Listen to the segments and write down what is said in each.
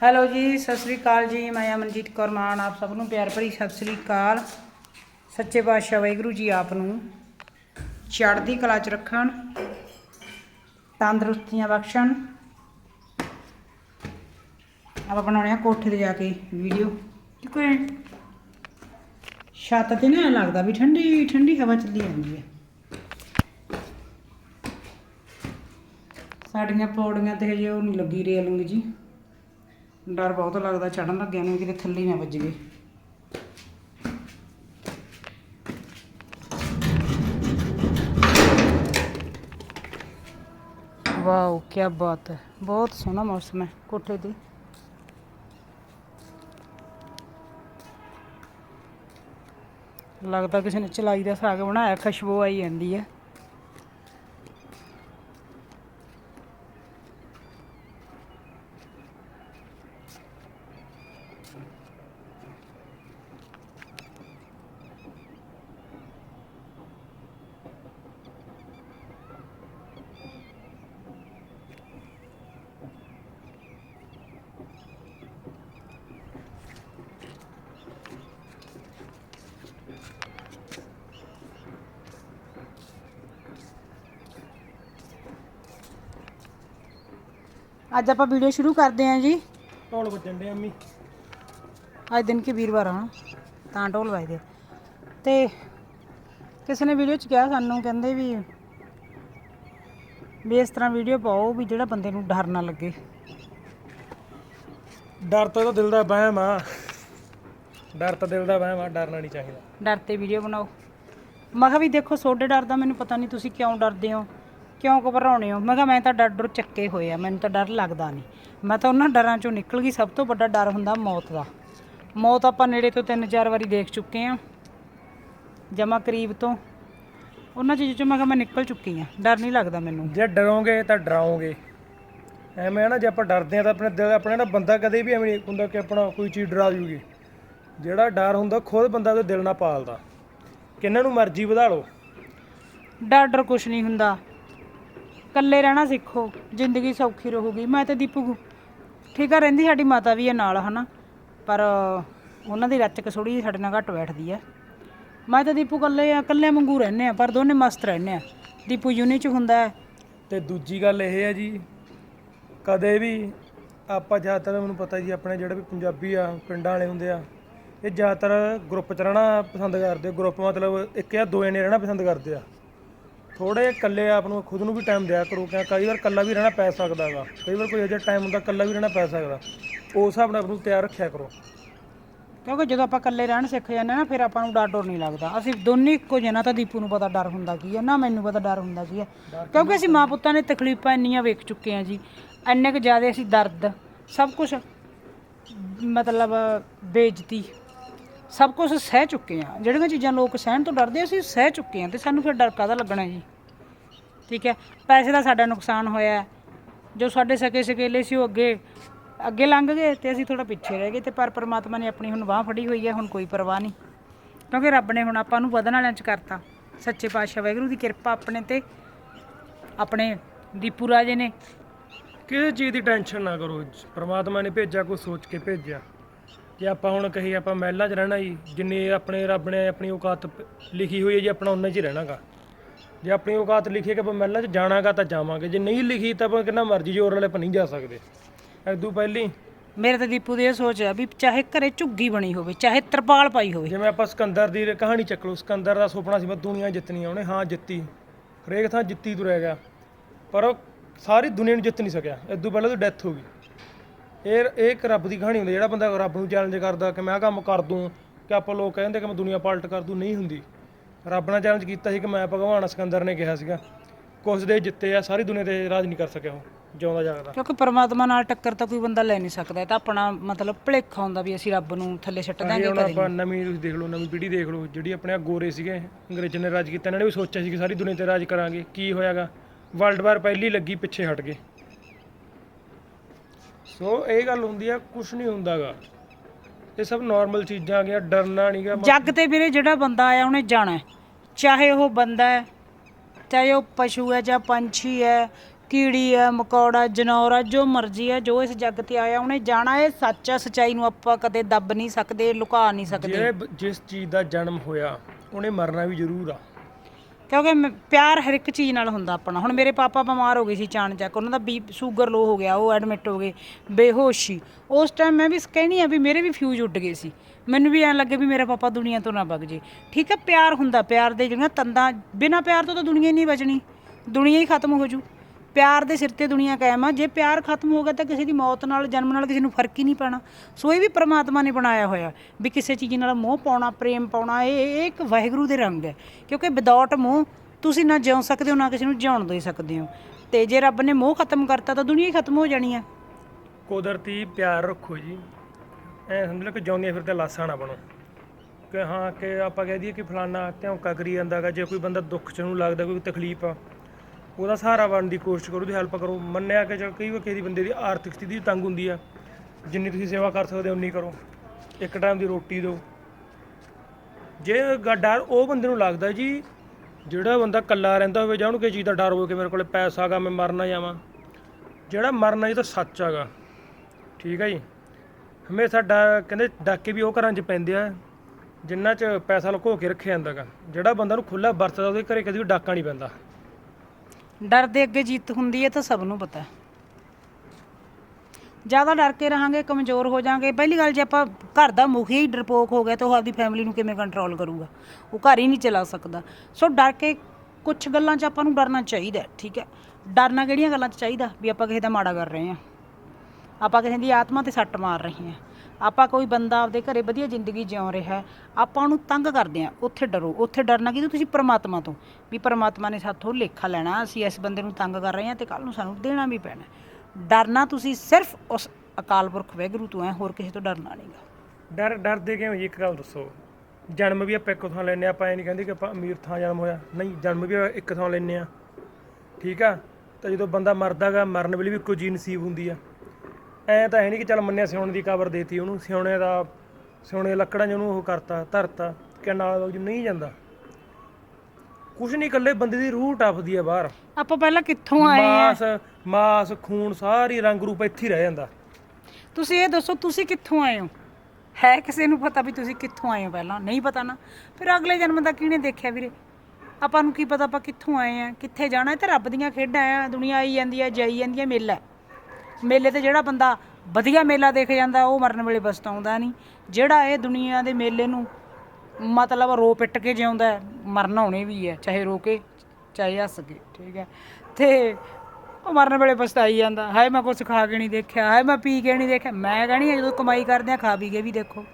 Hello ਜੀ, ਸਤਿ ਸ੍ਰੀ ਅਕਾਲ ਜੀ। ਮੈਂ ਅਮਨਜੀਤ ਕੌਰ ਮਾਨ, ਆਪ ਸਭ ਨੂੰ ਪਿਆਰ ਭਰੀ ਸਤਿ ਸ੍ਰੀ ਅਕਾਲ। ਸੱਚੇ ਪਾਤਸ਼ਾਹ ਵਾਹਿਗੁਰੂ ਜੀ ਆਪ ਨੂੰ ਚੜ੍ਹਦੀ ਕਲਾ ਚ ਰੱਖਣ, ਤੰਦਰੁਸਤੀਆਂ ਬਖਸ਼ਣ। ਆਪਾਂ ਬਣਾਉਣੇ ਆ ਕੋਠੇ ਤੇ ਜਾ ਕੇ ਵੀਡੀਓ ਕਿਉਂਕਿ ਛੱਤ ਤੇ ਨਾ ਲੱਗਦਾ ਵੀ ਠੰਡੀ ਠੰਡੀ ਹਵਾ ਚੱਲੀ ਜਾਂਦੀ ਹੈ। ਸਾਡੀਆਂ ਪੌੜੀਆਂ ਤੇ ਹਜੇ ਉਹ ਨਹੀਂ ਲੱਗੀ ਰੇਲਿੰਗ ਜੀ। ਡਰ ਬਹੁਤ ਲੱਗਦਾ ਚੜਨ ਲੱਗਿਆ ਨੂੰ, ਕਿਤੇ ਥੱਲੇ ਨਾ ਵੱਜ ਗਏ। ਵਾਓ, ਕੀ ਬਾਤ ਹੈ। ਬਹੁਤ ਸੋਹਣਾ ਮੌਸਮ ਹੈ ਕੋਠੇ ਦੀ ਲੱਗਦਾ ਕਿਸੇ ਨੇ ਚਲਾਈ ਦਾ ਸਾਗ ਬਣਾਇਆ, ਖੁਸ਼ਬੂ ਆਈ ਜਾਂਦੀ ਹੈ। ਅੱਜ ਆਪਾਂ ਵੀਡੀਓ ਸ਼ੁਰੂ ਕਰਦੇ ਹਾਂ ਜੀ। ਢੋਲ ਵੱਜਣ ਦੇ ਅੰਮੀ ਅੱਜ ਦਿਨ ਕੀ ਵੀਰਵਾਰ ਆ ਤਾਂ ਢੋਲ ਵੱਜਦੇ ਤੇ ਕਿਸੇ ਨੇ ਵੀਡੀਓ ਚ ਕਿਹਾ ਸਾਨੂੰ ਕਹਿੰਦੇ ਵੀ ਵੀ ਇਸ ਤਰ੍ਹਾਂ ਵੀਡੀਓ ਪਾਓ ਵੀ ਜਿਹੜਾ ਬੰਦੇ ਨੂੰ ਡਰ ਨਾ ਲੱਗੇ। ਡਰ ਤਾਂ ਇਹਦਾ ਦਿਲ ਦਾ ਵਹਿਮ ਆ। ਡਰ ਤਾਂ ਦਿਲ ਦਾ ਵਹਿਮ ਆ ਡਰਨਾ ਨਹੀਂ ਚਾਹੀਦਾ। ਡਰ ਤੇ ਵੀਡੀਓ ਬਣਾਓ। ਮੈਂ ਕਿਹਾ ਵੀ ਦੇਖੋ ਤੁਹਾਡੇ ਡਰ ਦਾ ਮੈਨੂੰ ਪਤਾ ਨਹੀਂ ਤੁਸੀਂ ਕਿਉਂ ਡਰਦੇ ਹੋ। ਕਿਉਂ ਘਬਰਾਉਣੇ ਹੋ? ਮੈਂ ਕਿਹਾ ਮੈਂ ਤਾਂ ਡਰ ਡਰ ਚੱਕੇ ਹੋਏ ਆ ਮੈਨੂੰ ਤਾਂ ਡਰ ਲੱਗਦਾ ਨਹੀਂ। ਮੈਂ ਤਾਂ ਉਹਨਾਂ ਡਰਾਂ ਚੋਂ ਨਿਕਲ ਗਈ ਸਭ ਤੋਂ ਵੱਡਾ ਡਰ ਹੁੰਦਾ ਮੌਤ ਦਾ। ਮੌਤ ਆਪਾਂ ਨੇੜੇ ਤੋਂ ਤਿੰਨ ਚਾਰ ਵਾਰੀ ਦੇਖ ਚੁੱਕੇ ਆ ਜਮਾ ਕਰੀਬ ਤੋਂ। ਉਹਨਾਂ ਚੀਜ਼ਾਂ ਚੋਂ ਮੈਂ ਕਿਹਾ ਮੈਂ ਨਿਕਲ ਚੁੱਕੀ ਆ ਡਰ ਨਹੀਂ ਲੱਗਦਾ ਮੈਨੂੰ। ਜੇ ਡਰੋਗੇ ਤਾਂ ਡਰਾਓਗੇ। ਐਵੇਂ ਆ ਨਾ ਜੇ ਆਪਾਂ ਡਰਦੇ ਆ ਤਾਂ ਆਪਣੇ ਦਿਲ ਆਪਣੇ ਨਾ ਬੰਦਾ ਕਦੇ ਵੀ ਐਵੇਂ ਨਹੀਂ ਹੁੰਦਾ ਕਿ ਆਪਣਾ ਕੋਈ ਚੀਜ਼ ਡਰਾ ਜੂਗੀ। ਜਿਹੜਾ ਡਰ ਹੁੰਦਾ ਖੁਦ ਬੰਦਾ ਉਹਦੇ ਦਿਲ ਨਾਲ ਪਾਲਦਾ। ਕਿੰਨਾਂ ਨੂੰ ਮਰਜ਼ੀ ਵਧਾ ਲਓ। ਡਰ ਡਰ ਕੁਛ ਨਹੀਂ ਹੁੰਦਾ। ਇਕੱਲੇ ਰਹਿਣਾ ਸਿੱਖੋ, ਜ਼ਿੰਦਗੀ ਸੌਖੀ ਰਹੂਗੀ। ਮੈਂ ਤੇ ਦੀਪੂ ਠੀਕ ਆ, ਰਹਿੰਦੀ ਸਾਡੀ ਮਾਤਾ ਵੀ ਹੈ ਨਾਲ, ਹਨਾ? ਪਰ ਉਹਨਾਂ ਦੀ ਰਚਕ ਰੱਚ ਜਿਹੀ ਸਾਡੇ ਨਾਲ ਘੱਟ ਬੈਠਦੀ ਆ। ਮੈਂ ਤੇ ਦੀਪੂ ਇਕੱਲੇ ਆ, ਇਕੱਲੇ ਵਾਂਗੂ ਰਹਿੰਦੇ ਆ, ਪਰ ਦੋਨੇ ਮਸਤ ਰਹਿੰਦੇ ਆ। ਦੀਪੂ ਯੂਨੀ ਚ ਹੁੰਦਾ ਹੈ। ਤੇ ਦੂਜੀ ਗੱਲ ਇਹ ਹੈ ਜੀ, ਕਦੇ ਵੀ ਆਪਾਂ ਜ਼ਿਆਦਾਤਰ ਮੈਨੂੰ ਪਤਾ ਜੀ, ਆਪਣੇ ਜਿਹੜੇ ਵੀ ਪੰਜਾਬੀ ਆ, ਪਿੰਡਾਂ ਵਾਲੇ ਹੁੰਦੇ ਆ, ਇਹ ਜ਼ਿਆਦਾਤਰ ਗਰੁੱਪ 'ਚ ਰਹਿਣਾ ਪਸੰਦ ਕਰਦੇ ਗਰੁੱਪ ਮਤਲਬ ਇੱਕ ਜਾਂ ਦੋ ਜਣੇ ਰਹਿਣਾ ਪਸੰਦ ਕਰਦੇ ਆ। ਥੋੜੇ ਇਕੱਲੇ ਆਪ ਨੂੰ ਖੁਦ ਨੂੰ ਵੀ ਟਾਈਮ ਦਿਆ ਕਰੋ ਕਿ ਕਈ ਵਾਰ ਇਕੱਲਾ ਵੀ ਰਹਿਣਾ ਪੈ ਸਕਦਾ ਗਾ। ਕਈ ਵਾਰ ਕੋਈ ਅਜਿਹਾ ਟਾਈਮ ਹੁੰਦਾ ਇਕੱਲਾ ਵੀ ਰਹਿਣਾ ਪੈ ਸਕਦਾ। ਉਸ ਹਿਸਾਬ ਨਾਲ ਆਪ ਨੂੰ ਤਿਆਰ ਰੱਖਿਆ ਕਰੋ। ਕਿਉਂਕਿ ਜਦੋਂ ਆਪਾਂ ਇਕੱਲੇ ਰਹਿਣ ਸਿੱਖ ਜਾਂਦੇ ਨਾ ਫਿਰ ਆਪਾਂ ਨੂੰ ਡਰ ਡਰ ਨਹੀਂ ਲੱਗਦਾ। ਅਸੀਂ ਦੋਨੇ ਇੱਕੋ ਜਿਹੇ ਨਾ ਤਾਂ ਦੀਪੂ ਨੂੰ ਪਤਾ ਡਰ ਹੁੰਦਾ ਕੀ ਹੈ ਨਾ ਮੈਨੂੰ ਪਤਾ ਡਰ ਹੁੰਦਾ ਕੀ ਹੈ ਕਿਉਂਕਿ ਅਸੀਂ ਮਾਂ ਪੁੱਤਾਂ ਨੇ ਤਕਲੀਫਾਂ ਇੰਨੀਆਂ ਵੇਖ ਚੁੱਕੇ ਆ ਜੀ। ਇੰਨੇ ਕੁ ਜ਼ਿਆਦਾ ਅਸੀਂ ਦਰਦ ਸਭ ਕੁਝ ਮਤਲਬ ਬੇਇੱਜ਼ਤੀ। ਸਭ ਕੁਝ ਸਹਿ ਚੁੱਕੇ ਆ। ਜਿਹੜੀਆਂ ਚੀਜ਼ਾਂ ਲੋਕ ਸਹਿਣ ਤੋਂ ਡਰਦੇ ਅਸੀਂ ਸਹਿ ਚੁੱਕੇ ਆ ਤੇ ਸਾਨੂੰ ਫਿਰ ਡਰ ਕਾਹਦਾ ਲੱਗਣਾ ਜੀ? ਠੀਕ ਹੈ, ਪੈਸੇ ਦਾ ਸਾਡਾ ਨੁਕਸਾਨ ਹੋਇਆ ਹੈ। ਜੋ ਸਾਡੇ ਸਕੇ ਸਕੇਲੇ ਸੀ ਉਹ ਅੱਗੇ ਅੱਗੇ ਲੰਘ ਗਏ ਤੇ ਅਸੀਂ ਥੋੜਾ ਪਿੱਛੇ ਰਹਿ ਗਏ ਤੇ ਪਰ ਪ੍ਰਮਾਤਮਾ ਨੇ ਆਪਣੀ ਹੁਣ ਬਾਹ ਫੜੀ ਹੋਈ ਹੈ, ਹੁਣ ਕੋਈ ਪਰਵਾਹ ਨਹੀਂ। ਕਿਉਂਕਿ ਰੱਬ ਨੇ ਹੁਣ ਆਪਾਂ ਨੂੰ ਵਧਣ ਵਾਲਿਆਂ ਚ ਕਰਤਾ। ਸੱਚੇ ਪਾਤਸ਼ਾਹ ਵਾਹਿਗੁਰੂ ਦੀ ਕਿਰਪਾ ਆਪਣੇ ਤੇ, ਆਪਣੇ ਦੀਪੂ ਰਾਜੇ ਨੇ। ਕਿਸੇ ਚੀਜ਼ ਦੀ ਟੈਨਸ਼ਨ ਨਾ ਕਰੋ, ਪਰਮਾਤਮਾ ਨੇ ਭੇਜਿਆ, ਕੋਈ ਸੋਚ ਕੇ ਭੇਜਿਆ। ਜੇ ਆਪਾਂ ਹੁਣ ਕਹੀ ਆਪਾਂ ਮਹਿਲਾਂ 'ਚ ਰਹਿਣਾ ਜੀ ਜਿੰਨੀ ਆਪਣੇ ਰੱਬ ਨੇ ਆਪਣੀ ਔਕਾਤ ਪ- ਲਿਖੀ ਹੋਈ ਹੈ ਜੀ ਆਪਣਾ ਉਹਨਾਂ 'ਚ ਹੀ ਰਹਿਣਾਗਾ। ਜੇ ਆਪਣੀ ਔਕਾਤ ਲਿਖੀ ਹੈ ਕਿ ਆਪਾਂ ਮਹਿਲਾਂ 'ਚ ਜਾਣਾਗਾ ਤਾਂ ਜਾਵਾਂਗੇ ਜੇ ਨਹੀਂ ਲਿਖੀ ਤਾਂ ਆਪਾਂ ਕਿੰਨਾ ਮਰਜ਼ੀ ਜ਼ੋਰ ਵਾਲੇ ਆਪਾਂ ਨਹੀਂ ਜਾ ਸਕਦੇ। ਐਦੂ ਪਹਿਲੀ ਮੇਰੇ ਤੇ ਦੀਪੂ ਦੀ ਇਹ ਸੋਚ ਹੈ ਵੀ ਚਾਹੇ ਘਰੇ ਝੁੱਗੀ ਬਣੀ ਹੋਵੇ ਚਾਹੇ ਤਰਪਾਲ ਪਾਈ ਹੋਵੇ। ਜਿਵੇਂ ਆਪਾਂ ਸਿਕੰਦਰ ਦੀ ਕਹਾਣੀ ਚੱਕ ਲਓ ਸਿਕੰਦਰ ਦਾ ਸੁਪਨਾ ਸੀ ਮੈਂ ਦੁਨੀਆ ਜਿੱਤਣੀ ਆ ਉਹਨੇ ਹਾਂ ਜਿੱਤੀ। ਹਰੇਕ ਥਾਂ ਜਿੱਤੀ ਤੁਰਿਆ ਗਿਆ ਪਰ ਉਹ ਸਾਰੀ ਦੁਨੀਆ ਨੂੰ ਜਿੱਤ ਨਹੀਂ ਸਕਿਆ। ਇਦੋਂ ਪਹਿਲਾਂ ਤਾਂ ਡੈਥ ਹੋ ਗਈ। ਇਹ ਇਹ ਇੱਕ ਰੱਬ ਦੀ ਕਹਾਣੀ ਹੁੰਦੀ ਜਿਹੜਾ ਬੰਦਾ ਰੱਬ ਨੂੰ ਚੈਲੰਜ ਕਰਦਾ ਕਿ ਮੈਂ ਆਹ ਕੰਮ ਕਰ ਦੂੰ ਕਿ ਆਪਾਂ ਲੋਕ ਕਹਿੰਦੇ ਕਿ ਮੈਂ ਦੁਨੀਆ ਪਲਟ ਕਰ ਦੂੰ ਨਹੀਂ ਹੁੰਦੀ। ਰੱਬ ਨੇ ਚੈਲੰਜ ਕੀਤਾ ਸੀ ਕਿ ਮੈਂ ਭਗਵਾਨ ਸਿਕੰਦਰ ਨੇ ਕਿਹਾ ਸੀਗਾ ਕੁਛ ਦੇ ਜਿੱਤੇ ਆ ਸਾਰੀ ਦੁਨੀਆ ਤੇ ਰਾਜ ਨਹੀਂ ਕਰ ਸਕਿਆ ਉਹ ਜਿਉਂਦਾ ਜਾਗਦਾ। ਕਿਉਂਕਿ ਪਰਮਾਤਮਾ ਨਾਲ ਟੱਕਰ ਤਾਂ ਕੋਈ ਬੰਦਾ ਲੈ ਨਹੀਂ ਸਕਦਾ ਇਹ ਤਾਂ ਆਪਣਾ ਮਤਲਬ ਭੁਲੇਖਾ ਹੁੰਦਾ ਵੀ ਅਸੀਂ ਰੱਬ ਨੂੰ ਥੱਲੇ ਇਹ ਦਾਂਗੇ ਹੁਣ ਕਦੇ ਆਪਾਂ ਨਵੀਂ ਤੁਸੀਂ ਦੇਖ ਲਓ ਨਵੀਂ ਪੀੜ੍ਹੀ ਦੇਖ ਲਓ ਜਿਹੜੀ ਆਪਣੇ ਆਹ ਗੋਰੇ ਸੀਗੇ ਅੰਗਰੇਜ਼ਾਂ ਨੇ ਰਾਜ ਕੀਤਾ ਇਹਨਾਂ ਨੇ ਵੀ ਸੋਚਿਆ ਸੀ ਕਿ ਸਾਰੀ ਦੁਨੀਆ ਤੇ ਰਾਜ ਕਰਾਂਗੇ ਕੀ ਹੋਇਆਗਾ। ਵਰਲਡ ਵਾਰ ਪਹਿਲੀ ਲੱਗੀ ਪਿੱਛੇ ਹਟ ਗਏ। ਸੋ ਇਹ ਗੱਲ ਹੁੰਦੀ ਆ ਕੁਝ ਨਹੀਂ ਹੁੰਦਾਗਾ। ਇਹ ਸਭ ਨਾਰਮਲ ਚੀਜ਼ਾਂ ਆ ਗਈਆਂ ਡਰਨਾ ਨਹੀਂਗਾ ਜੱਗ ਤੇ ਵੀਰੇ ਜਿਹੜਾ ਬੰਦਾ ਆਇਆ ਉਹਨੇ ਜਾਣਾ। ਹੈ। ਚਾਹੇ ਉਹ ਬੰਦਾ ਹੈ ਚਾਹੇ ਉਹ ਪਸ਼ੂ ਹੈ ਜਾਂ ਪੰਛੀ ਹੈ ਕੀੜੀ ਆ ਮਕੌੜਾ ਜਨੌਰ ਜੋ ਮਰਜ਼ੀ ਆ ਜੋ ਇਸ ਜੱਗ ਤੇ ਆਇਆ ਉਹਨੇ ਜਾਣਾ। ਇਹ ਸੱਚ ਆ ਸਚਾਈ ਨੂੰ ਆਪਾਂ ਕਦੇ ਦੱਬ ਨਹੀਂ ਸਕਦੇ ਲੁਕਾ ਨਹੀਂ ਸਕਦੇ। ਜਿਹੜੇ ਬ- ਜਿਸ ਚੀਜ਼ ਦਾ ਜਨਮ ਹੋਇਆ ਉਹਨੇ ਮਰਨਾ ਵੀ ਜ਼ਰੂਰ ਆ। ਕਿਉਂਕਿ ਮ- ਪਿਆਰ ਹਰ ਇੱਕ ਚੀਜ਼ ਨਾਲ ਹੁੰਦਾ ਆਪਣਾ। ਹੁਣ ਮੇਰੇ ਪਾਪਾ ਬਿਮਾਰ ਹੋ ਗਏ ਸੀ ਚਾਣ ਚੱਕ ਉਹਨਾਂ ਦਾ ਬੀ ਸ਼ੂਗਰ ਲੋ ਹੋ ਗਿਆ, ਉਹ ਐਡਮਿਟ ਹੋ ਗਏ, ਬੇਹੋਸ਼ੀ। ਉਸ ਟਾਈਮ ਮੈਂ ਵੀ ਕਹਿਣੀ ਆ ਵੀ ਮੇਰੇ ਵੀ ਫਿਊਜ਼ ਉੱਡ ਗਏ ਸੀ। ਮੈਨੂੰ ਵੀ ਐਂ ਲੱਗੇ ਵੀ ਮੇਰਾ ਪਾਪਾ ਦੁਨੀਆ ਤੋਂ ਨਾ ਵਗ ਜੇ। ਠੀਕ ਹੈ ਪਿਆਰ ਹੁੰਦਾ। ਪਿਆਰ ਦੇ ਜਿਹੜੀਆਂ ਤੰਦਾਂ ਬਿਨਾਂ ਪਿਆਰ ਤੋਂ ਤਾਂ ਦੁਨੀਆ ਹੀ ਨਹੀਂ ਬਚਣੀ। ਦੁਨੀਆ ਹੀ ਖਤਮ ਹੋ ਜੂ। ਪਿਆਰ ਦੇ ਸਿਰ ਤੇ ਦੁਨੀਆ ਕਾਇਮ ਆ। ਜੇ ਪਿਆਰ ਖਤਮ ਹੋ ਗਿਆ ਤਾਂ ਕਿਸੇ ਦੀ ਮੌਤ ਨਾਲ, ਜਨਮ ਨਾਲ ਕਿਸੇ ਨੂੰ ਫ਼ਰਕ ਹੀ ਨਹੀਂ ਪੈਣਾ। ਸੋ ਇਹ ਵੀ ਪ੍ਰਮਾਤਮਾ ਨੇ ਬਣਾਇਆ ਹੋਇਆ ਵੀ ਕਿਸੇ ਚੀਜ਼ ਨਾਲ ਮੋਹ ਪਾਉਣਾ, ਪ੍ਰੇਮ ਪਾਉਣਾ, ਇਹ ਇੱਕ ਵਾਹਿਗੁਰੂ ਦੇ ਰੰਗ ਹੈ। ਕਿਉਂਕਿ ਵਿਦਆਊਟ ਮੋਹ ਤੁਸੀਂ ਨਾ ਜਿਉ ਸਕਦੇ ਹੋ, ਨਾ ਕਿਸੇ ਨੂੰ ਜਿਉਣ ਦੇ ਸਕਦੇ ਹੋ। ਤੇ ਜੇ ਰੱਬ ਨੇ ਮੋਹ ਖਤਮ ਕਰਤਾ ਤਾਂ ਦੁਨੀਆ ਹੀ ਖਤਮ ਹੋ ਜਾਣੀ ਆ। ਕੁਦਰਤੀ ਪਿਆਰ ਰੱਖੋ ਜੀ। ਐ ਸਮਝ ਲਓ ਕਿ ਜਿਉਂਦੀਆਂ ਫਿਰਦੇ ਲਾਸਾਂ ਨਾ ਬਣੋ। ਕਿ ਹਾਂ, ਕਿ ਆਪਾਂ ਕਹਿ ਦਈਏ ਕਿ ਫਲਾਨਾ ਧਿਉਂਕਾ ਕਰੀ ਜਾਂਦਾਗਾ ਜੇ ਕੋਈ ਬੰਦਾ ਦੁੱਖ ਚ ਨੂੰ ਲੱਗਦਾ, ਕੋਈ ਤਕਲੀਫ ਆ ਉਹਦਾ ਸਹਾਰਾ ਬਣਨ ਦੀ ਕੋਸ਼ਿਸ਼ ਕਰੋ, ਉਹਦੀ ਹੈਲਪ ਕਰੋ। ਮੰਨਿਆ ਕਿ ਚਲ ਕਈ ਵਾਰ ਕਿਸੇ ਦੀ ਬੰਦੇ ਦੀ ਆਰਥਿਕ ਸਥਿਤੀ ਤੰਗ ਹੁੰਦੀ ਆ। ਜਿੰਨੀ ਤੁਸੀਂ ਸੇਵਾ ਕਰ ਸਕਦੇ ਹੋ, ਉਨੀ ਕਰੋ। ਇੱਕ ਟਾਈਮ ਦੀ ਰੋਟੀ ਦਿਓ। ਜੇ ਗ- ਡਰ, ਉਹ ਬੰਦੇ ਨੂੰ ਲੱਗਦਾ ਜੀ, ਜਿਹੜਾ ਬੰਦਾ ਇਕੱਲਾ ਰਹਿੰਦਾ ਹੋਵੇ ਜਾਂ ਉਹਨੂੰ ਕਿਸੇ ਚੀਜ਼ ਦਾ ਡਰ ਹੋਵੇ ਕਿ ਮੇਰੇ ਕੋਲੇ ਪੈਸਾ ਹੈਗਾ, ਮੈਂ ਮਰਨਾ ਜਾਵਾਂ। ਜਿਹੜਾ ਮਰਨਾ ਜੀ ਤਾਂ ਸੱਚ ਹੈਗਾ। ਠੀਕ ਹੈ ਜੀ? ਹਮੇਸ਼ਾ ਡਾ, ਕਹਿੰਦੇ ਡਾਕੇ ਵੀ ਉਹ ਘਰਾਂ 'ਚ ਪੈਂਦੇ ਆ, ਜਿੰਨਾ 'ਚ ਪੈਸਾ ਲੁਕੋ ਕੇ ਰੱਖਿਆ ਜਾਂਦਾਗਾ ਜਿਹੜਾ ਬੰਦਾ ਨੂੰ ਖੁੱਲਾ ਵਰਤਦਾ, ਉਹਦੇ ਘਰੇ ਕਦੇ ਵੀ ਡਾਕਾ ਨਹੀਂ ਪੈਂਦਾ। ਡਰ ਦੇ ਅੱਗੇ ਜਿੱਤ ਹੁੰਦੀ ਹੈ ਤਾਂ ਸਭ ਨੂੰ ਪਤਾ ਜ਼ਿਆਦਾ ਡਰ ਕੇ ਰਹਾਂਗੇ, ਕਮਜ਼ੋਰ ਹੋ ਜਾਾਂਗੇ। ਪਹਿਲੀ ਗੱਲ ਜੇ ਆਪਾਂ ਘਰ ਦਾ ਮੁਖੀ ਹੀ ਡਰਪੋਕ ਹੋ ਗਿਆ ਤਾਂ ਉਹ ਆਪਦੀ ਫੈਮਿਲੀ ਨੂੰ ਕਿਵੇਂ ਕੰਟਰੋਲ ਕਰੂਗਾ? ਉਹ ਘਰ ਹੀ ਨਹੀਂ ਚਲਾ ਸਕਦਾ। ਸੋ ਡਰ ਕੇ ਕੁਝ ਗੱਲਾਂ 'ਚ ਆਪਾਂ ਨੂੰ ਡਰਨਾ ਚਾਹੀਦਾ ਠੀਕ ਹੈ? ਡਰਨਾ ਕਿਹੜੀਆਂ ਗੱਲਾਂ 'ਚ ਚਾਹੀਦਾ? ਵੀ ਆਪਾਂ ਕਿਸੇ ਦਾ ਮਾੜਾ ਕਰ ਰਹੇ ਹਾਂ। ਆਪਾਂ ਕਿਸੇ ਦੀ ਆਤਮਾ ਤੇ ਸੱਟ ਮਾਰ ਰਹੇ ਹਾਂ। ਆਪਾਂ ਕੋਈ ਬੰਦਾ ਆਪਦੇ ਘਰੇ ਵਧੀਆ ਜ਼ਿੰਦਗੀ ਜਿਉ ਰਿਹਾ, ਆਪਾਂ ਉਹਨੂੰ ਤੰਗ ਕਰਦੇ ਹਾਂ, ਉੱਥੇ ਡਰੋ, ਉੱਥੇ ਡਰਨਾ ਕਿਹਨੂੰ ਤੁਸੀਂ ਪਰਮਾਤਮਾ ਤੋਂ, ਵੀ ਪ੍ਰਮਾਤਮਾ ਨੇ ਸਾਥੋਂ ਲੇਖਾ ਲੈਣਾ, ਅਸੀਂ ਇਸ ਬੰਦੇ ਨੂੰ ਤੰਗ ਕਰ ਰਹੇ ਹਾਂ ਤੇ ਕੱਲ ਨੂੰ ਸਾਨੂੰ ਦੇਣਾ ਵੀ ਪੈਣਾ। ਡਰਨਾ ਤੁਸੀਂ ਸਿਰਫ ਉਸ ਅਕਾਲ ਪੁਰਖ ਵੈਗਰੂ ਤੋਂ ਹੈ, ਹੋਰ ਕਿਸੇ ਤੋਂ ਡਰਨਾ ਨਹੀਂਗਾ ਡਰ, ਡਰਦੇ ਕਿਉਂ ਜੀ? ਇੱਕ ਗੱਲ ਦੱਸੋ। ਜਨਮ ਵੀ ਆਪਾਂ ਇੱਕ ਥਾਂ ਲੈਨੇ ਆਪਾਂ ਐ ਨਹੀਂ ਕਹਿੰਦੇ ਕਿ ਆਪਾਂ ਅਮੀਰ ਥਾਂ ਜਨਮ ਹੋਇਆ। ਨਹੀਂ, ਜਨਮ ਵੀ ਇੱਕ ਥਾਂ ਲੈਨੇ ਆ ਠੀਕ ਆ? ਤਾਂ ਜਦੋਂ ਬੰਦਾ ਮਰਦਾਗਾ ਮਰਨ ਵੇਲੇ ਵੀ ਇੱਕੋ ਜੀ ਨਸੀਬ ਹੁੰਦੀ ਆ। ਐ ਤਾਂ ਹੈ ਨਹੀਂ ਕਿ ਚੱਲ ਮੰਨਿਆ ਸਿਉਣ ਦੀ ਕਬਰ ਦੇਤੀ ਉਹਨੂੰ ਸਿਉਣੇ ਦਾ ਸਿਉਣੇ ਲੱਕੜਾਂ 'ਚ ਉਹਨੂੰ ਉਹ ਕਰਤਾ ਧਰਤਾ ਕਿ ਨਾਲ ਵਗ ਨਹੀਂ ਜਾਂਦਾ। ਕੁਛ ਨਹੀਂ ਇਕੱਲੇ ਬੰਦੇ ਦੀ ਰੂਹ ਟੱਪਦੀ ਆ ਬਾਹਰ। ਆਪਾਂ ਪਹਿਲਾਂ ਕਿੱਥੋਂ ਆਏ ਆ? ਮਾਸ ਮਾਸ ਖੂਨ ਸਾਰੀ ਰੰਗ ਰੂਪ ਇੱਥੇ ਹੀ ਰਹਿ ਜਾਂਦਾ। ਤੁਸੀਂ ਇਹ ਦੱਸੋ ਤੁਸੀਂ ਕਿੱਥੋਂ ਆਏ ਹੋ? ਹੈ ਕਿਸੇ ਨੂੰ ਪਤਾ ਵੀ ਤੁਸੀਂ ਕਿੱਥੋਂ ਆਏ ਹੋ ਪਹਿਲਾਂ? ਨਹੀਂ ਪਤਾ ਨਾ। ਫਿਰ ਅਗਲੇ ਜਨਮ ਦਾ ਕਿਹਨੇ ਦੇਖਿਆ ਵੀਰੇ? ਆਪਾਂ ਨੂੰ ਕੀ ਪਤਾ ਆਪਾਂ ਕਿੱਥੋਂ ਆਏ ਆ? ਕਿੱਥੇ ਜਾਣਾ? ਇਹ ਤਾਂ ਰੱਬ ਦੀਆਂ ਖੇਡਾਂ ਆ ਦੁਨੀਆ ਆਈ ਜਾਂਦੀ ਆ ਜਾਈ ਜਾਂਦੀ ਆ ਮੇਲਾ। ਹੈ। ਮੇਲੇ ਤੇ ਜਿਹੜਾ ਬੰਦਾ ਵਧੀਆ ਮੇਲਾ ਦੇਖ ਜਾਂਦਾ ਉਹ ਮਰਨ ਵੇਲੇ ਪਛਤਾਉਂਦਾ ਨਹੀਂ। ਜਿਹੜਾ ਇਹ ਦੁਨੀਆ ਦੇ ਮੇਲੇ ਨੂੰ ਮਤਲਬ ਰੋ ਪਿੱਟ ਕੇ ਜਿਉਂਦਾ ਹੈ, ਮਰਨਾ ਹੋਣੇ ਵੀ ਹੈ ਚਾਹੇ ਰੋ ਕੇ ਚਾਹੇ ਹੱਸ ਕੇ ਠੀਕ ਹੈ। ਤੇ ਉਹ ਮਰਨ ਵੇਲੇ ਪਛਤਾਈ ਜਾਂਦਾ ਹਾਏ ਮੈਂ ਕੁਛ ਖਾ ਕੇ ਨਹੀਂ ਦੇਖਿਆ ਹਾਏ ਮੈਂ ਪੀ ਕੇ ਨਹੀਂ ਦੇਖਿਆ। ਮੈਂ ਕਹਣੀ ਆ ਜਦੋਂ ਕਮਾਈ ਕਰਦੇ ਆ ਖਾ ਪੀ ਕੇ ਵੀ ਦੇਖੋ।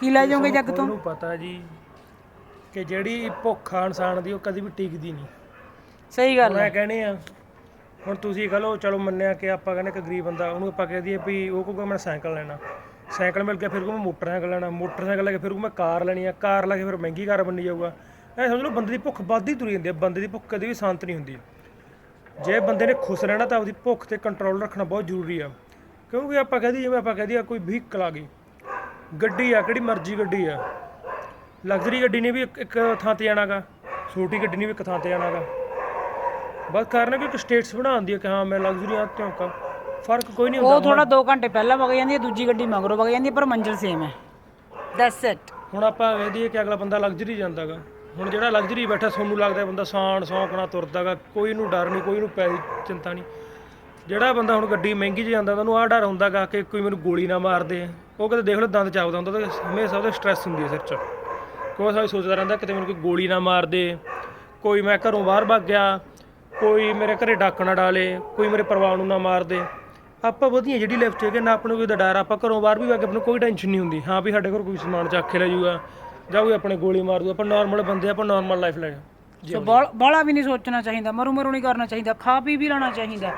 ਕੀ ਲੈ ਜਾਓਗੇ ਜੱਗ ਤੋਂ? ਉਹਨੂੰ ਪਤਾ ਜੀ ਕਿ ਜਿਹੜੀ ਭੁੱਖ ਆ ਇਨਸਾਨ ਦੀ ਉਹ ਕਦੀ ਵੀ ਟਿਕਦੀ ਨਹੀਂ। ਸਹੀ ਗੱਲ ਮੈਂ ਹੈ। ਕਹਿੰਦੇ ਆ ਹੁਣ ਤੁਸੀਂ ਕਹ ਲਓ, ਚਲੋ ਮੰਨਿਆ ਕਿ ਆਪਾਂ ਕਹਿੰਦੇ ਕਿ ਗਰੀਬ ਬੰਦਾ, ਉਹਨੂੰ ਆਪਾਂ ਕਹਿ ਦਈਏ ਵੀ ਉਹ ਕਹੂਗਾ ਮੈਂ ਸਾਈਕਲ ਲੈਣਾ। ਸਾਈਕਲ ਮਿਲ ਗਿਆ, ਫਿਰ ਕਹੂੰ ਮੈਂ ਮੋਟਰਸਾਈਕਲ ਲੈਣਾ। ਮੋਟਰਸਾਈਕਲ ਲੈ ਕੇ ਫਿਰ ਕਹੂੰ ਮੈਂ ਕਾਰ ਲੈਣੀ ਆ। ਕਾਰ ਲੈ ਕੇ ਫਿਰ ਮਹਿੰਗੀ ਕਾਰ ਬਣੀ ਜਾਊਗਾ। ਐ ਸਮਝ ਲਓ, ਬੰਦੇ ਦੀ ਭੁੱਖ ਵੱਧਦੀ ਤੁਰੀ ਜਾਂਦੀ ਹੈ ਬੰਦੇ ਦੀ ਭੁੱਖ ਕਦੇ ਵੀ ਸ਼ਾਂਤ ਨਹੀਂ ਹੁੰਦੀ। ਜੇ ਬੰਦੇ ਨੇ ਖੁਸ਼ ਰਹਿਣਾ ਤਾਂ ਉਹਦੀ ਭੁੱਖ ਤੇ ਕੰਟਰੋਲ ਰੱਖਣਾ ਬਹੁਤ ਜ਼ਰੂਰੀ ਆ। ਕਿਉਂਕਿ ਆਪਾਂ ਕਹਦੀ ਜਿਵੇਂ ਆਪਾਂ ਕਹਦੀ ਆ ਕੋਈ ਵਹੀਕਲ ਆ ਗਈ। ਗੱਡੀ ਆ, ਕਿਹੜੀ ਮਰਜ਼ੀ ਗੱਡੀ ਆ। ਲਗਜ਼ਰੀ ਗੱਡੀ ਨੇ ਵੀ ਇੱਕ ਇੱਕ ਥਾਂ ਤੇ ਜਾਣਾਗਾ। ਛੋਟੀ ਗੱਡੀ ਨੇ ਵੀ ਇੱਕ ਥਾਂ ਤੇ ਜਾਣਾਗਾ। ਬਸ ਕਾਰਨ ਹੈ ਕਿ ਇੱਕ ਸਟੇਟਸ ਬਣਾਉਂਦੀ ਹੈ ਕਿ ਹਾਂ ਮੈਂ ਲਗਜ਼ਰੀ ਆ ਕਿਉਂ ਫ਼ਰਕ ਕੋਈ ਨਹੀਂ ਹੁੰਦਾ ਉਹ ਥੋੜਾ 2 ਘੰਟੇ ਪਹਿਲਾਂ ਵਗ ਜਾਂਦੀ ਹੈ ਦੂਜੀ ਗੱਡੀ ਮਗਰੋਂ ਵਗ ਜਾਂਦੀ ਹੈ ਪਰ ਮੰਜ਼ਿਲ ਸੇਮ ਹੈ। ਦੈਟਸ ਇਟ ਹੁਣ ਆਪਾਂ ਕਹਦੀਏ ਕਿ ਅਗਲਾ ਬੰਦਾ ਲਗਜ਼ਰੀ ਜਾਂਦਾਗਾ ਹੁਣ ਜਿਹੜਾ ਲਗਜ਼ਰੀ ਬੈਠਾ ਸੋਨੂੰ ਲੱਗਦਾ ਬੰਦਾ ਸਾਣ ਸੌਂਕਣਾ ਤੁਰਦਾਗਾ ਕੋਈ ਨੂੰ ਡਰ ਨਹੀਂ ਕੋਈ ਨੂੰ ਪੈ ਚਿੰਤਾ ਨਹੀਂ। ਜਿਹੜਾ ਬੰਦਾ ਹੁਣ ਗੱਡੀ ਮਹਿੰਗੀ 'ਚ ਜਾਂਦਾ ਉਹਨੂੰ ਆਹ ਡਰ ਹੁੰਦਾਗਾ ਕਿ ਕੋਈ ਮੈਨੂੰ ਗੋਲੀ ਨਾ ਮਾਰ ਦੇ। ਉਹ ਕਦੇ ਦੇਖ ਲਓ ਦੰਦ ਚਾਵਦਾ ਹੁੰਦਾ ਤਾਂ ਹਮੇਸ਼ਾ ਉਹਦੇ ਸਟ੍ਰੈਸ ਹੁੰਦੀ ਹੈ ਸਿਰ 'ਚ। ਕੋਈ ਸਾਰੀ ਸੋਚਦਾ ਰਹਿੰਦਾ ਕਿਤੇ ਮੈਨੂੰ ਕੋਈ ਗੋਲੀ ਨਾ ਮਾਰ ਦੇ। ਕੋਈ ਮੈਂ ਘਰੋਂ ਬਾਹਰ ਭੱਗ ਗਿਆ ਕੋਈ ਮੇਰੇ ਘਰੇ ਡਾਕ ਨਾ ਡਾਲੇ, ਕੋਈ ਮੇਰੇ ਪਰਿਵਾਰ ਨੂੰ ਨਾ ਮਾਰ ਦੇ। ਆਪਾਂ ਵਧੀਆ ਜਿਹੜੀ ਲਿਫਟ ਹੈਗੇ ਨਾ, ਆਪਣੇ ਕੋਈ ਦਾ ਡਰ ਆਪਾਂ ਘਰੋਂ ਬਾਹਰ ਵੀ ਵਗ ਆਪਾਂ ਨੂੰ ਕੋਈ ਟੈਨਸ਼ਨ ਨਹੀਂ ਹੁੰਦੀ। ਹਾਂ ਵੀ ਸਾਡੇ ਘਰ ਕੋਈ ਸਮਾਨ ਚੱਕ ਕੇ ਲੈ ਜਾਊਗਾ, ਜਾਂ ਕੋਈ ਆਪਣੇ ਗੋਲੀ ਮਾਰ ਦੂ ਆਪਾਂ ਨਾਰਮਲ ਬੰਦੇ ਆਪਾਂ ਨਾਰਮਲ ਲਾਈਫ ਲੈ ਸੋ ਬਾਲਾ ਵੀ ਨਹੀਂ ਸੋਚਣਾ ਚਾਹੀਦਾ ਮਰੂ ਮਰੂ ਨਹੀਂ ਕਰਨਾ ਚਾਹੀਦਾ, ਖਾ ਪੀ ਵੀ ਲੈਣਾ ਚਾਹੀਦਾ।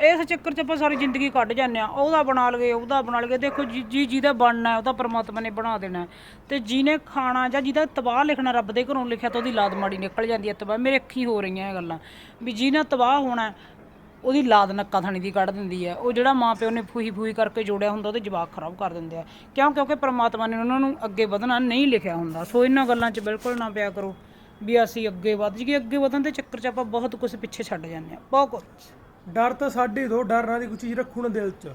ਇਸ ਚੱਕਰ 'ਚ ਆਪਾਂ ਸਾਰੀ ਜ਼ਿੰਦਗੀ ਕੱਢ ਜਾਂਦੇ ਆ ਉਹਦਾ ਬਣਾ ਲਗੇ ਉਹਦਾ ਬਣਾ ਲਗੇ ਦੇਖੋ ਜੀ ਜੀ ਜਿਹਦਾ ਬਣਨਾ ਉਹਦਾ ਪਰਮਾਤਮਾ ਨੇ ਬਣਾ ਦੇਣਾ ਹੈ। ਤੇ ਜਿਹਨੇ ਖਾਣਾ ਜਾਂ ਜਿਹਦਾ ਤਬਾਹ ਲਿਖਣਾ ਰੱਬ ਦੇ ਘਰੋਂ ਲਿਖਿਆ ਤਾਂ ਉਹਦੀ ਲਾਦ ਮਾੜੀ ਨਿਕਲ ਜਾਂਦੀ ਹੈ ਤਬਾਹ। ਮੇਰੇ ਅੱਖੀ ਹੋ ਰਹੀਆਂ ਇਹ ਗੱਲਾਂ। ਵੀ ਜਿਹਨੇ ਤਬਾਹ ਹੋਣਾ ਉਹਦੀ ਲਾਦ ਨੱਕਾ ਥਾਣੀ ਦੀ ਕੱਢ ਦਿੰਦੀ ਹੈ। ਉਹ ਜਿਹੜਾ ਮਾਂ ਪਿਓ ਨੇ ਫੂਹੀ ਫੂਹੀ ਕਰਕੇ ਜੋੜਿਆ ਹੁੰਦਾ, ਉਹਦੇ ਜਵਾਕ ਖਰਾਬ ਕਰ ਦਿੰਦੇ ਆ। ਕਿਉਂ? ਕਿਉਂਕਿ ਪਰਮਾਤਮਾ ਨੇ ਉਹਨਾਂ ਨੂੰ ਅੱਗੇ ਵਧਣਾ ਨਹੀਂ ਲਿਖਿਆ ਹੁੰਦਾ। ਸੋ ਇਹਨਾਂ ਗੱਲਾਂ 'ਚ ਬਿਲਕੁਲ ਨਾ ਪਿਆ ਕਰੋ ਵੀ ਅਸੀਂ ਅੱਗੇ ਵਧ ਜਾਈਏ। ਅੱਗੇ ਵਧਣ ਦੇ ਚੱਕਰ 'ਚ ਆਪਾਂ ਬਹੁਤ ਕੁਝ ਪਿੱਛੇ ਛੱਡ ਜਾਂਦੇ ਆ ਬਹੁਤ ਕੁਝ ਡਰ ਤਾਂ ਸਾਡੇ ਦੋ ਡਰਨਾ ਦੀ ਕੋਈ ਚੀਜ਼ ਰੱਖੋ ਨਾ ਦਿਲ 'ਚ।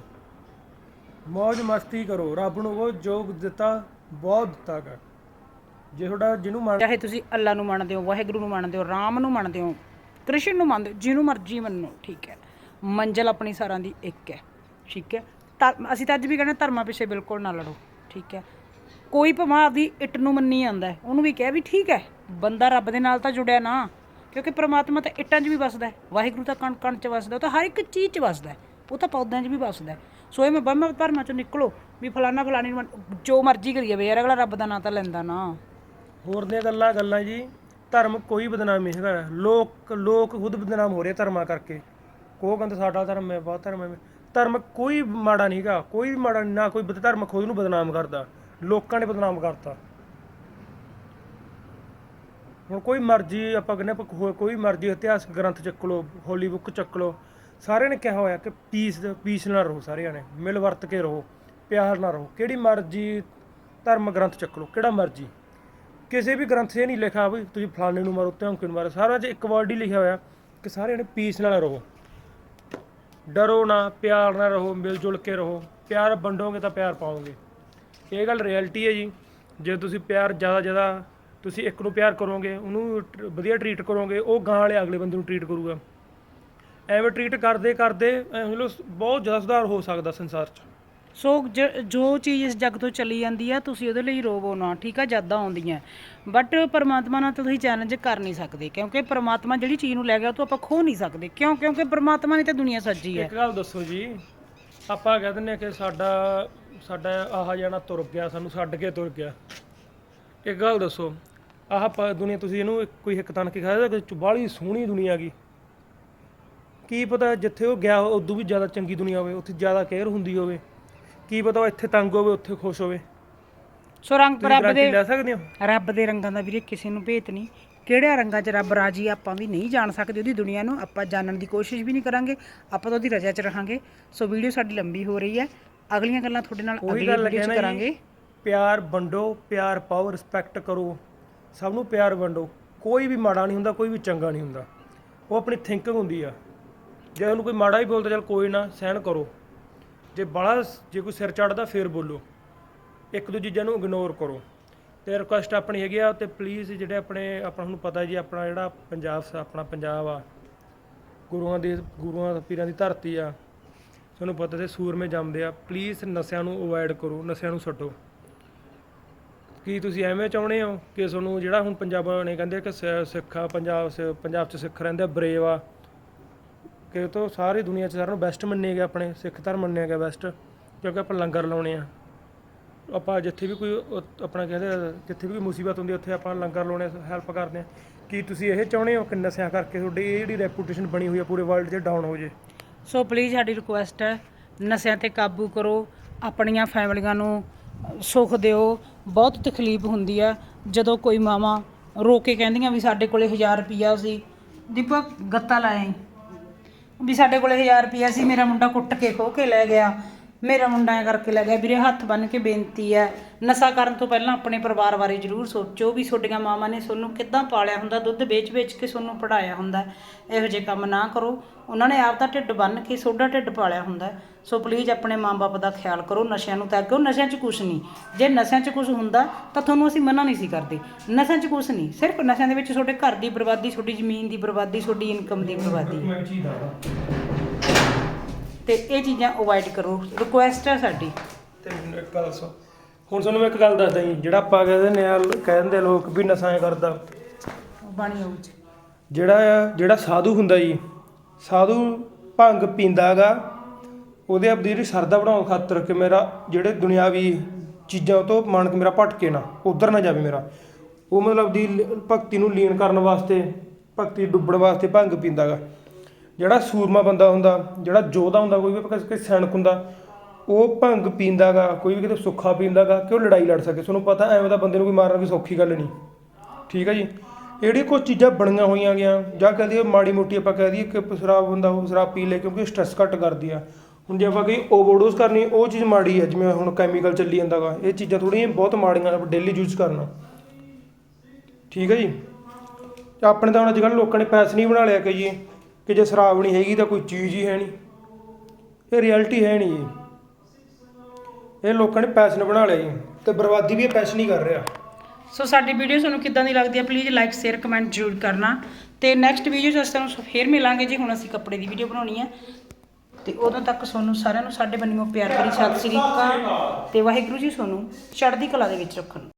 ਮौज ਮਸਤੀ ਕਰੋ, ਰੱਬ ਨੂੰ ਉਹ ਜੋਗ ਦਿੱਤਾ, ਬਹੁਤ ਦਿੱਤਾ ਗਾ। ਜੇ ਤੁਹਾਡਾ ਜਿਹਨੂੰ ਮੰਨ ਚਾਹੇ ਤੁਸੀਂ ਅੱਲਾ ਨੂੰ ਮੰਨਦੇ ਹੋ, ਵਾਹਿਗੁਰੂ ਨੂੰ ਮੰਨਦੇ ਹੋ, ਰਾਮ ਨੂੰ ਮੰਨਦੇ ਹੋ, ਕ੍ਰਿਸ਼ਨ ਨੂੰ ਮੰਨਦੇ ਹੋ, ਜਿਹਨੂੰ ਮਰਜ਼ੀ ਮੰਨੋ, ਠੀਕ ਹੈ। ਮੰਜ਼ਲ ਆਪਣੀ ਸਾਰਿਆਂ ਦੀ ਇੱਕ ਹੈ, ਠੀਕ ਹੈ। ਅਸੀਂ ਤਾਂ ਅੱਜ ਵੀ ਕਹਿੰਦੇ ਧਰਮਾਂ ਪਿੱਛੇ ਬਿਲਕੁਲ ਨਾ ਲੜੋ, ਠੀਕ ਹੈ। ਕੋਈ ਭਾਵੇਂ ਆਪਦੀ ਇੱਟ ਨੂੰ ਮੰਨੀ ਜਾਂਦਾ ਉਹਨੂੰ ਵੀ ਕਹਿ ਵੀ ਠੀਕ ਹੈ, ਬੰਦਾ ਰੱਬ ਦੇ ਨਾਲ ਤਾਂ ਜੁੜਿਆ ਨਾ। ਕਿਉਂਕਿ ਪ੍ਰਮਾਤਮਾ ਤਾਂ ਇੱਟਾਂ 'ਚ ਵੀ ਵੱਸਦਾ ਹੈ ਵਾਹਿਗੁਰੂ ਤਾਂ ਕਣ ਕਣ 'ਚ ਵੱਸਦਾ ਉਹ ਤਾਂ ਹਰ ਇੱਕ ਚੀਜ਼ 'ਚ ਵੱਸਦਾ ਹੈ ਉਹ ਤਾਂ ਪੌਦਿਆਂ 'ਚ ਵੀ ਵੱਸਦਾ ਹੈ। ਸੋ ਇਹ ਮੈਂ ਬ੍ਰਹਮ ਧਰਮਾਂ 'ਚੋਂ ਨਿਕਲੋ ਵੀ ਫਲਾਣਾ ਫਲਾਣੀ ਨੂੰ ਜੋ ਮਰਜ਼ੀ ਕਰੀ ਜਾਵੇ ਯਾਰ ਅਗਲਾ ਰੱਬ ਦਾ ਨਾਂ ਤਾਂ ਲੈਂਦਾ ਨਾ। ਹੋਰ ਦੀਆਂ ਗੱਲਾਂ ਗੱਲਾਂ ਜੀ ਧਰਮ ਕੋਈ ਬਦਨਾਮੀ ਹੈਗਾ। ਲੋਕ ਲੋਕ ਖੁਦ ਬਦਨਾਮ ਹੋ ਰਹੇ ਧਰਮਾਂ ਕਰਕੇ। ਕੋ ਕਹਿੰਦਾ ਸਾਡਾ ਧਰਮ ਹੈ ਬਹੁਤ ਧਰਮ ਹੈ। ਧਰਮ ਕੋਈ ਮਾੜਾ ਨਹੀਂ ਹੈਗਾ ਕੋਈ ਮਾੜਾ ਨਹੀਂ, ਨਾ ਕੋਈ ਧਰਮ ਖੁਦ ਨੂੰ ਬਦਨਾਮ ਕਰਦਾ। ਲੋਕਾਂ ਨੇ ਬਦਨਾਮ ਕਰਤਾ। ਹੁਣ ਕੋਈ ਮਰਜ਼ੀ ਆਪਾਂ ਕਹਿੰਦੇ ਆਪਾਂ ਕੋ- ਕੋਈ ਮਰਜ਼ੀ ਇਤਿਹਾਸਕ ਗ੍ਰੰਥ ਚੱਕ ਲਓ ਹੋਲੀ ਬੁੱਕ ਚੱਕ ਲਓ। ਸਾਰਿਆਂ ਨੇ ਕਿਹਾ ਹੋਇਆ ਕਿ ਪੀਸ ਪੀਸ ਨਾਲ ਰਹੋ ਸਾਰਿਆਂ ਨੇ, ਮਿਲ ਵਰਤ ਕੇ ਰਹੋ, ਪਿਆਰ ਨਾਲ ਰਹੋ। ਕਿਹੜੀ ਮਰਜ਼ੀ ਧਰਮ ਗ੍ਰੰਥ ਚੱਕ ਲਓ, ਕਿਹੜਾ ਮਰਜ਼ੀ। ਕਿਸੇ ਵੀ ਗ੍ਰੰਥ 'ਚ ਇਹ ਨਹੀਂ ਲਿਖਿਆ ਵੀ ਤੁਸੀਂ ਫਲਾਣੇ ਨੂੰ ਮਾਰੋ ਧਮਕੇ ਨੂੰ ਮਾਰੋ। ਸਾਰਾ 'ਚ ਇੱਕ ਵਰਡ ਹੀ ਲਿਖਿਆ ਹੋਇਆ ਕਿ ਸਾਰਿਆਂ ਨੇ ਪੀਸ ਨਾਲ ਰਹੋ। ਡਰੋ ਨਾ, ਪਿਆਰ ਨਾਲ ਰਹੋ, ਮਿਲ ਜੁਲ ਕੇ ਰਹੋ। ਪਿਆਰ ਵੰਡੋਗੇ ਤਾਂ ਪਿਆਰ ਪਾਓਗੇ। ਇਹ ਗੱਲ ਰਿਐਲਿਟੀ ਹੈ ਜੀ। ਜੇ ਤੁਸੀਂ ਪਿਆਰ ਜ਼ਿਆਦਾ ਜ਼ਿਆਦਾ ਤੁਸੀਂ ਇੱਕ ਨੂੰ ਪਿਆਰ ਕਰੋਗੇ ਉਹਨੂੰ ਟ- ਵਧੀਆ ਟਰੀਟ ਕਰੋਗੇ ਉਹ ਗਾਂ ਵਾਲੇ ਅਗਲੇ ਬੰਦੇ ਨੂੰ ਟਰੀਟ ਕਰੂਗਾ। ਐਵੇਂ ਟਰੀਟ ਕਰਦੇ ਕਰਦੇ ਐਂ ਸਮਝ ਲਓ ਬਹੁਤ ਜ਼ਿਆਦਾ ਸੁਧਾਰ ਹੋ ਸਕਦਾ ਸੰਸਾਰ 'ਚ। ਸੋ ਜ- ਜੋ ਚੀਜ਼ ਇਸ ਜੱਗ ਤੋਂ ਚਲੀ ਜਾਂਦੀ ਆ ਤੁਸੀਂ ਉਹਦੇ ਲਈ ਰੋਵੋ ਨਾ ਠੀਕ ਆ ਜਦਾਂ ਆਉਂਦੀਆਂ। ਬਟ ਪਰਮਾਤਮਾ ਨਾਲ ਤਾਂ ਤੁਸੀਂ ਚੈਲੰਜ ਕਰ ਨਹੀਂ ਸਕਦੇ ਕਿਉਂਕਿ ਪਰਮਾਤਮਾ ਜਿਹੜੀ ਚੀਜ਼ ਨੂੰ ਲੈ ਗਿਆ ਉਹ ਤੋਂ ਆਪਾਂ ਖੋ ਨਹੀਂ ਸਕਦੇ। ਕਿਉਂ? ਕਿਉਂਕਿ ਪਰਮਾਤਮਾ ਨੇ ਤਾਂ ਦੁਨੀਆ ਸੱਜੀ ਹੈ ਇੱਕ ਗੱਲ ਦੱਸੋ ਜੀ ਆਪਾਂ ਕਹਿ ਦਿੰਦੇ ਹਾਂ ਕਿ ਸਾਡਾ ਸਾਡਾ ਆਹ ਜਾਣਾ ਤੁਰ ਗਿਆ ਸਾਨੂੰ ਛੱਡ ਕੇ ਤੁਰ ਗਿਆ। ਇੱਕ ਗੱਲ ਦੱਸੋ ਆਹ ਦੁਨੀਆ ਤੁਸੀਂ ਇਹਨੂੰ ਕੋਈ ਇੱਕ ਤਨ ਕੇ ਖਾਇਆ ਕਿ ਬਾਹਲੀ ਸੋਹਣੀ ਦੁਨੀਆ ਗਈ ਕੀ ਪਤਾ ਜਿੱਥੇ ਉਹ ਗਿਆ ਉਦੋਂ ਵੀ ਜ਼ਿਆਦਾ ਚੰਗੀ ਦੁਨੀਆ ਹੋਵੇ ਉੱਥੇ ਜ਼ਿਆਦਾ ਕੇਅਰ ਹੁੰਦੀ ਹੋਵੇ। ਕੀ ਪਤਾ ਉਹ ਇੱਥੇ ਤੰਗ ਹੋਵੇ ਉੱਥੇ ਖੁਸ਼ ਹੋਵੇ। ਸੋ ਰੰਗ ਰੱਬ ਦੇ ਲੈ ਸਕਦੇ ਹੋ? ਰੱਬ ਦੇ ਰੰਗਾਂ ਦਾ ਵੀਰੇ ਕਿਸੇ ਨੂੰ ਭੇਤ ਨਹੀਂ। ਕਿਹੜਿਆਂ ਰੰਗਾਂ 'ਚ ਰੱਬ ਰਾਜੀ ਆਪਾਂ ਵੀ ਨਹੀਂ ਜਾਣ ਸਕਦੇ ਉਹਦੀ ਦੁਨੀਆ ਨੂੰ। ਆਪਾਂ ਜਾਣਨ ਦੀ ਕੋਸ਼ਿਸ਼ ਵੀ ਨਹੀਂ ਕਰਾਂਗੇ ਆਪਾਂ ਤਾਂ ਉਹਦੀ ਰਜਾ 'ਚ ਰਹਾਂਗੇ। ਸੋ ਵੀਡੀਓ ਸਾਡੀ ਲੰਬੀ ਹੋ ਰਹੀ ਹੈ। ਅਗਲੀਆਂ ਗੱਲਾਂ ਤੁਹਾਡੇ ਨਾਲ ਅਗਲੀ ਗੱਲ ਵੀਡੀਓ 'ਚ ਕਰਾਂਗੇ। ਪਿਆਰ ਵੰਡੋ ਪਿਆਰ ਪਾਓ ਰਿਸਪੈਕਟ ਕਰੋ। ਸਭ ਨੂੰ ਪਿਆਰ ਵੰਡੋ। ਕੋਈ ਵੀ ਮਾੜਾ ਨਹੀਂ ਹੁੰਦਾ, ਕੋਈ ਵੀ ਚੰਗਾ ਨਹੀਂ ਹੁੰਦਾ। ਉਹ ਆਪਣੀ ਥਿੰਕਿੰਗ ਹੁੰਦੀ ਆ। ਜੇ ਉਹਨੂੰ ਕੋਈ ਮਾੜਾ ਹੀ ਬੋਲਦਾ, ਚਲ ਕੋਈ ਨਾ, ਸਹਿਣ ਕਰੋ। ਜੇ ਬੜਾ ਜੇ ਕੋਈ ਸਿਰ ਚੜਦਾ, ਫੇਰ ਬੋਲੋ। ਇੱਕ ਦੂਜੀ ਚੀਜ਼ਾਂ ਨੂੰ ਇਗਨੋਰ ਕਰੋ। ਤੇ ਰਿਕੁਐਸਟ ਆਪਣੀ ਹੈਗੀ ਆ, ਤੇ ਪਲੀਜ਼ ਜਿਹੜੇ ਆਪਣੇ, ਆਪਾਂ ਨੂੰ ਪਤਾ ਜੀ, ਆਪਣਾ ਜਿਹੜਾ ਪੰਜਾਬ ਸ- ਆਪਣਾ ਪੰਜਾਬ ਆ। ਗੁਰੂਆਂ ਦੇ, ਗੁਰੂਆਂ ਪੀਰਾਂ ਦੀ ਧਰਤੀ ਆ। ਤੁਹਾਨੂੰ ਪਤਾ ਤੇ ਸੂਰਮੇ ਜੰਮਦੇ ਆ। ਪਲੀਜ਼ ਨਸ਼ਿਆਂ ਨੂੰ ਅਵੋਇਡ ਕਰੋ, ਨਸ਼ਿਆਂ ਨੂੰ ਛੱਡੋ। ਕੀ ਤੁਸੀਂ ਐਵੇਂ ਚਾਹੁੰਦੇ ਹੋ ਕਿ ਤੁਹਾਨੂੰ ਜਿਹੜਾ ਹੁਣ ਪੰਜਾਬਾਂ ਨੇ ਕਹਿੰਦੇ ਕਿ ਸ- ਸਿੱਖ ਆ ਪੰਜਾਬ ਸ ਪੰਜਾਬ 'ਚ ਸਿੱਖ ਰਹਿੰਦੇ ਆ ਬਰੇਵ ਆ ਕਿ ਉਹ ਤੋਂ ਸਾਰੀ ਦੁਨੀਆ 'ਚ ਸਾਰਿਆਂ ਨੂੰ ਬੈਸਟ ਮੰਨੇ ਗਏ ਆਪਣੇ ਸਿੱਖ ਧਰਮ ਮੰਨਿਆ ਗਿਆ ਬੈਸਟ ਕਿਉਂਕਿ ਆਪਾਂ ਲੰਗਰ ਲਾਉਣੇ ਆ। ਆਪਾਂ ਜਿੱਥੇ ਵੀ ਕੋਈ ਆਪਣਾ ਕਹਿੰਦੇ ਜਿੱਥੇ ਵੀ ਕੋਈ ਮੁਸੀਬਤ ਹੁੰਦੀ ਉੱਥੇ ਆਪਾਂ ਲੰਗਰ ਲਾਉਣੇ ਹੈਲਪ ਕਰਦੇ ਆ। ਕੀ ਤੁਸੀਂ ਇਹ ਚਾਹੁੰਦੇ ਹੋ ਕਿ ਨਸ਼ਿਆਂ ਕਰਕੇ ਤੁਹਾਡੀ ਇਹ ਜਿਹੜੀ ਰੈਪੂਟੇਸ਼ਨ ਬਣੀ ਹੋਈ ਆ ਪੂਰੇ ਵਰਲਡ 'ਚ ਡਾਊਨ ਹੋ ਜੇ? ਸੋ ਪਲੀਜ਼ ਸਾਡੀ ਰਿਕੁਐਸਟ ਹੈ ਨਸ਼ਿਆਂ ਤੇ ਕਾਬੂ ਕਰੋ ਆਪਣੀਆਂ ਫੈਮਲੀਆਂ ਨੂੰ ਅ, ਸੁੱਖ ਦਿਓ ਬਹੁਤ ਤਕਲੀਫ ਹੁੰਦੀ ਆ ਜਦੋਂ ਕੋਈ ਮਾਵਾਂ ਰੋ ਕੇ ਕਹਿੰਦੀਆਂ ਵੀ ਸਾਡੇ ਕੋਲੇ 1000 ਰੁਪਿਆ ਸੀ। ਦੀਪਕ, ਗੱਤਾ ਲਾਇਆ ਵੀ ਸਾਡੇ ਕੋਲੇ 1000 ਰੁਪਿਆ ਸੀ, ਮੇਰਾ ਮੁੰਡਾ ਕੁੱਟ ਕੇ ਖੋ ਕੇ ਲੈ ਗਿਆ। ਮੇਰਾ ਮੁੰਡਾ ਐ ਕਰਕੇ ਲੈ ਗਿਆ, ਵੀਰੇ ਹੱਥ ਬੰਨ ਕੇ ਬੇਨਤੀ ਹੈ ਨਸ਼ਾ ਕਰਨ ਤੋਂ ਪਹਿਲਾਂ ਆਪਣੇ ਪਰਿਵਾਰ ਬਾਰੇ ਜ਼ਰੂਰ ਸੋਚੋ ਵੀ ਤੁਹਾਡੀਆਂ ਮਾਵਾਂ ਨੇ ਤੁਹਾਨੂੰ ਕਿੱਦਾਂ ਪਾਲਿਆ ਹੁੰਦਾ, ਦੁੱਧ ਵੇਚ-ਵੇਚ ਕੇ ਤੁਹਾਨੂੰ ਪੜਾਇਆ ਹੁੰਦਾ। ਇਹੋ ਜਿਹੇ ਕੰਮ ਨਾ ਕਰੋ। ਉਹਨਾਂ ਨੇ ਆਪ ਦਾ ਢਿੱਡ ਬੰਨ ਕੇ ਤੁਹਾਡਾ ਢਿੱਡ ਪਾਲਿਆ ਹੁੰਦਾ। ਸੋ ਪਲੀਜ਼ ਆਪਣੇ ਮਾਂ-ਬਾਪ ਦਾ ਖਿਆਲ ਕਰੋ, ਨਸ਼ਿਆਂ ਨੂੰ ਤਿਆਗੋ ਨਸ਼ਿਆਂ 'ਚ ਕੁਝ ਨਹੀਂ। ਜੇ ਨਸ਼ਿਆਂ 'ਚ ਕੁਝ ਹੁੰਦਾ, ਤਾਂ ਤੁਹਾਨੂੰ ਅਸੀਂ ਮਨਾ ਨਹੀਂ ਸੀ ਕਰਦੇ। ਨਸ਼ਿਆਂ 'ਚ ਕੁਝ ਨਹੀਂ। ਸਿਰਫ ਨਸ਼ਿਆਂ ਦੇ ਵਿੱਚ ਤੁਹਾਡੇ ਘਰ ਦੀ ਬਰਬਾਦੀ, ਤੁਹਾਡੀ ਜ਼ਮੀਨ ਦੀ ਬਰਬਾਦੀ, ਤੁਹਾਡੀ ਇਨਕਮ ਦੀ ਬਰਬਾਦੀ। ਤੇ ਇਹ ਚੀਜ਼ਾਂ ਅਵੋਇਡ ਕਰੋ। ਰਿਕੁਐਸਟ ਹੈ ਸਾਡੀ। ਤੇ ਮੈਨੂੰ ਇੱਕ ਗੱਲ ਦੱਸੋ। ਹੁਣ ਤੁਹਾਨੂੰ ਮੈਂ ਇੱਕ ਗੱਲ ਦੱਸਦਾ ਜੀ ਜਿਹੜਾ ਆਪਾਂ ਕਹਿੰਦੇ ਨੇ ਆ ਕਹਿੰਦੇ ਲੋਕ ਵੀ ਨਸ਼ਾ ਐਂ ਕਰਦਾ। ਬਾਣੀ ਆਉ ਚ। ਜਿਹੜਾ ਆ ਜਿਹੜਾ ਸਾਧੂ ਹੁੰਦਾ ਜੀ ਸਾਧੂ ਭੰਗ ਪੀਂਦਾਗਾ ਉਹਦੇ ਆਪਦੀ ਜਿਹੜੀ ਸਰਦਾ ਬਣਾਉਣ ਖਾਤਰ ਕਿ ਮੇਰਾ ਜਿਹੜੇ ਦੁਨਿਆਵੀ ਚੀਜ਼ਾਂ ਤੋਂ ਮਨ ਮੇਰਾ ਭਟਕੇ ਨਾ ਉਧਰ ਨਾ ਜਾਵੇ ਮੇਰਾ। ਉਹ ਮਤਲਬ ਦੀ ਭਗਤੀ ਨੂੰ ਲੀਨ ਕਰਨ ਵਾਸਤੇ ਭਗਤੀ ਡੁੱਬਣ ਵਾਸਤੇ ਭੰਗ ਪੀਂਦਾਗਾ। ਜਿਹੜਾ ਸੂਰਮਾ ਬੰਦਾ ਹੁੰਦਾ, ਜਿਹੜਾ ਜੋਧਾ ਹੁੰਦਾ, ਕੋਈ ਵੀ ਕਿਸੇ ਸੈਨਿਕ ਹੁੰਦਾ, ਉਹ ਭੰਗ ਪੀਂਦਾਗਾ, ਕੋਈ ਵੀ ਕਿਤੇ ਸੁੱਖਾ ਪੀਂਦਾਗਾ ਕਿ ਉਹ ਲੜਾਈ ਲੜ ਸਕੇ। ਤੁਹਾਨੂੰ ਪਤਾ ਐਵੇਂ ਦਾ ਬੰਦੇ ਨੂੰ ਕੋਈ ਮਾਰਨਾ ਕੋਈ ਸੌਖੀ ਗੱਲ ਨਹੀਂ। ਠੀਕ ਹੈ ਜੀ? ਜਿਹੜੀ ਕੁਝ ਚੀਜ਼ਾਂ ਬਣੀਆਂ ਹੋਈਆਂ ਗਿਆ ਜਾਂ ਕਹਦੀ ਮਾੜੀ ਮੋਟੀ ਆਪਾਂ ਕਹਿ ਦਈਏ ਕਿ ਸ਼ਰਾਬ ਬੰਦਾ ਉਹ ਸ਼ਰਾਬ ਪੀ ਲੇ ਕਿਉਂਕਿ ਸਟ੍ਰੈਸ ਘੱਟ ਕਰਦੀ ਆ। ਹੁਣ ਜੇ ਆਪਾਂ ਕਹੀ ਓਵਰਡੋਜ਼ ਕਰਨੀ, ਉਹ ਚੀਜ਼ ਮਾੜੀ ਹੈ ਜਿਵੇਂ ਹੁਣ ਕੈਮੀਕਲ ਚੱਲੀ ਜਾਂਦਾ ਗਾ ਇਹ ਚੀਜ਼ਾਂ ਥੋੜ੍ਹੀਆਂ ਬਹੁਤ ਮਾੜੀਆਂ, ਆਪਾਂ ਡੇਲੀ ਯੂਜ਼ ਕਰਨਾ। ਠੀਕ ਹੈ ਜੀ? ਆਪਣੇ ਤਾਂ ਹੁਣ ਅੱਜ ਕੱਲ੍ਹ ਲੋਕਾਂ ਨੇ ਪੈਸੇ ਨਹੀਂ ਬਣਾ ਲਿਆ ਕਿ ਜੀ ਕਿ ਜੇ ਸ਼ਰਾਬ ਨਹੀਂ ਹੈਗੀ ਤਾਂ ਕੋਈ ਚੀਜ਼ ਹੀ ਹੈ ਨਹੀਂ। ਇਹ ਰਿਐਲਿਟੀ ਹੈ ਨਹੀਂ ਜੀ ਇਹ ਲੋਕਾਂ ਨੇ ਪੈਸ਼ਨ ਬਣਾ ਲਿਆ ਜੀ ਤੇ ਬਰਬਾਦੀ ਵੀ ਇਹ ਪੈਸ਼ਨ ਹੀ ਕਰ ਰਿਹਾ। ਸੋ ਸਾਡੀ ਵੀਡੀਓ ਤੁਹਾਨੂੰ ਕਿੱਦਾਂ ਦੀ ਲੱਗਦੀ ਹੈ? ਪਲੀਜ਼ ਲਾਈਕ ਸ਼ੇਅਰ ਕਮੈਂਟ ਜ਼ਰੂਰ ਕਰਨਾ। ਤੇ ਨੈਕਸਟ ਵੀਡੀਓ 'ਚ ਅਸੀਂ ਤੁਹਾਨੂੰ ਫੇਰ ਮਿਲਾਂਗੇ ਜੀ। ਹੁਣ ਅਸੀਂ ਕੱਪੜੇ ਦੀ ਵੀਡੀਓ ਬਣਾਉਣੀ ਹੈ। ਤੇ ਉਦੋਂ ਤੱਕ ਤੁਹਾਨੂੰ ਸਾਰਿਆਂ ਨੂੰ, ਸਾਡੇ ਬੰਨਿਓ ਪਿਆਰ ਭਰੀ ਸਤਿ ਸ੍ਰੀ ਅਕਾਲ ਤੇ ਵਾਹਿਗੁਰੂ ਜੀ ਤੁਹਾਨੂੰ ਚੜ੍ਹਦੀ ਕਲਾ ਦੇ ਵਿੱਚ ਰੱਖਣ।